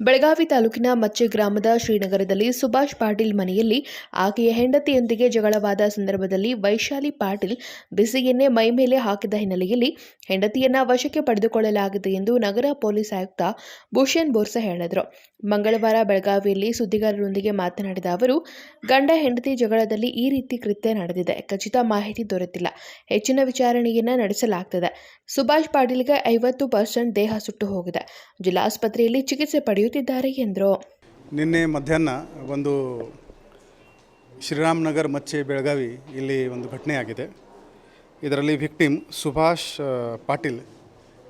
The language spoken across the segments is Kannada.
ಬೆಳಗಾವಿ ತಾಲೂಕಿನ ಮಚ್ಚೆ ಗ್ರಾಮದ ಶ್ರೀನಗರದಲ್ಲಿ ಸುಭಾಷ್ ಪಾಟೀಲ್ ಮನೆಯಲ್ಲಿ ಆಕೆಯ ಹೆಂಡತಿಯೊಂದಿಗೆ ಜಗಳವಾದ ಸಂದರ್ಭದಲ್ಲಿ ವೈಶಾಲಿ ಪಾಟೀಲ್ ಬಿಸಿ ಮೈ ಮೇಲೆ ಹಾಕಿದ ಹಿನ್ನೆಲೆಯಲ್ಲಿ ಹೆಂಡತಿಯನ್ನ ವಶಕ್ಕೆ ಪಡೆದುಕೊಳ್ಳಲಾಗಿದೆ ಎಂದು ನಗರ ಪೊಲೀಸ್ ಆಯುಕ್ತ ಭೂಷಣ್ ಬೋರ್ಸೆ ಹೇಳಿದರು. ಮಂಗಳವಾರ ಬೆಳಗಾವಿಯಲ್ಲಿ ಸುದ್ದಿಗಾರರೊಂದಿಗೆ ಮಾತನಾಡಿದ ಅವರು, ಗಂಡ ಹೆಂಡತಿ ಜಗಳದಲ್ಲಿ ಈ ರೀತಿ ಕೃತ್ಯ ನಡೆದಿದೆ. ಖಚಿತ ಮಾಹಿತಿ ದೊರೆತಿಲ್ಲ. ಹೆಚ್ಚಿನ ವಿಚಾರಣೆಯನ್ನ ನಡೆಸಲಾಗ್ತದೆ. ಸುಭಾಷ್ ಪಾಟೀಲ್ಗೆ ಐವತ್ತು ಪರ್ಸೆಂಟ್ ದೇಹ ಸುಟ್ಟು ಹೋಗಿದೆ. ಜಿಲ್ಲಾಸ್ಪತ್ರೆಯಲ್ಲಿ ಚಿಕಿತ್ಸೆ ಪಡೆಯುತ್ತಿದ್ದಾರೆ ಎಂದರು. ನಿನ್ನೆ ಮಧ್ಯಾಹ್ನ ಒಂದು ಶ್ರೀರಾಮನಗರ್ ಮಚ್ಚೆ ಬೆಳಗಾವಿ ಇಲ್ಲಿ ಒಂದು ಘಟನೆ ಆಗಿದೆ. ಇದರಲ್ಲಿ ವಿಕ್ಟಿಮ್ ಸುಭಾಷ್ ಪಾಟೀಲ್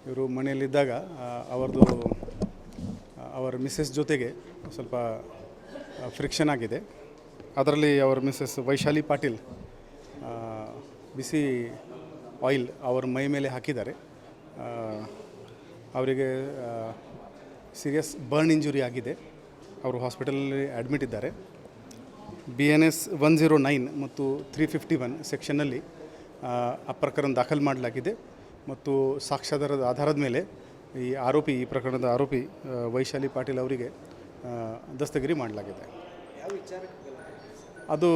ಇವರು ಮನೆಯಲ್ಲಿದ್ದಾಗ ಅವರದು ಅವರ ಮಿಸ್ಸಸ್ ಜೊತೆಗೆ ಸ್ವಲ್ಪ ಫ್ರಿಕ್ಷನ್ ಆಗಿದೆ. ಅದರಲ್ಲಿ ಅವರ ಮಿಸ್ಸಸ್ ವೈಶಾಲಿ ಪಾಟೀಲ್ ಬಿಸಿ ಆಯಿಲ್ ಅವರ ಮೈ ಮೇಲೆ ಹಾಕಿದ್ದಾರೆ. ಅವರಿಗೆ ಸೀರಿಯಸ್ ಬರ್ನ್ ಇಂಜುರಿ ಆಗಿದೆ. ಅವರು ಹಾಸ್ಪಿಟಲಲ್ಲಿ ಅಡ್ಮಿಟ್ ಇದ್ದಾರೆ. B N S one zero nine ಮತ್ತು ತ್ರೀ ಫಿಫ್ಟಿ ಒನ್ ಸೆಕ್ಷನ್ನಲ್ಲಿ ಆ ಪ್ರಕರಣ ದಾಖಲು ಮಾಡಲಾಗಿದೆ. ಮತ್ತು ಸಾಕ್ಷ್ಯಾಧಾರದ ಆಧಾರದ ಮೇಲೆ ಈ ಆರೋಪಿ, ಈ ಪ್ರಕರಣದ ಆರೋಪಿ ವೈಶಾಲಿ ಪಾಟೀಲ್ ಅವರಿಗೆ ದಸ್ತಗಿರಿ ಮಾಡಲಾಗಿದೆ. ಅದು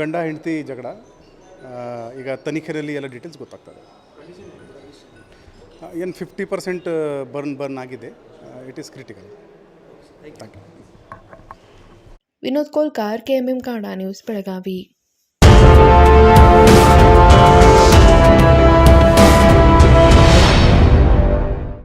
ಗಂಡ, ಹೆಂಡತಿ ಜಗಳ ಈಗ ತನಿಖೆಯಲ್ಲಿ ಎಲ್ಲ ಡೀಟೇಲ್ಸ್ ಗೊತ್ತಾಗ್ತದೆ. ಏನು ಫಿಫ್ಟಿ ಪರ್ಸೆಂಟ್ ಬರ್ನ್ ಬರ್ನ್ ಆಗಿದೆ it is critical thank you Vinod Kolkar, KMM Kannada news Belagavi.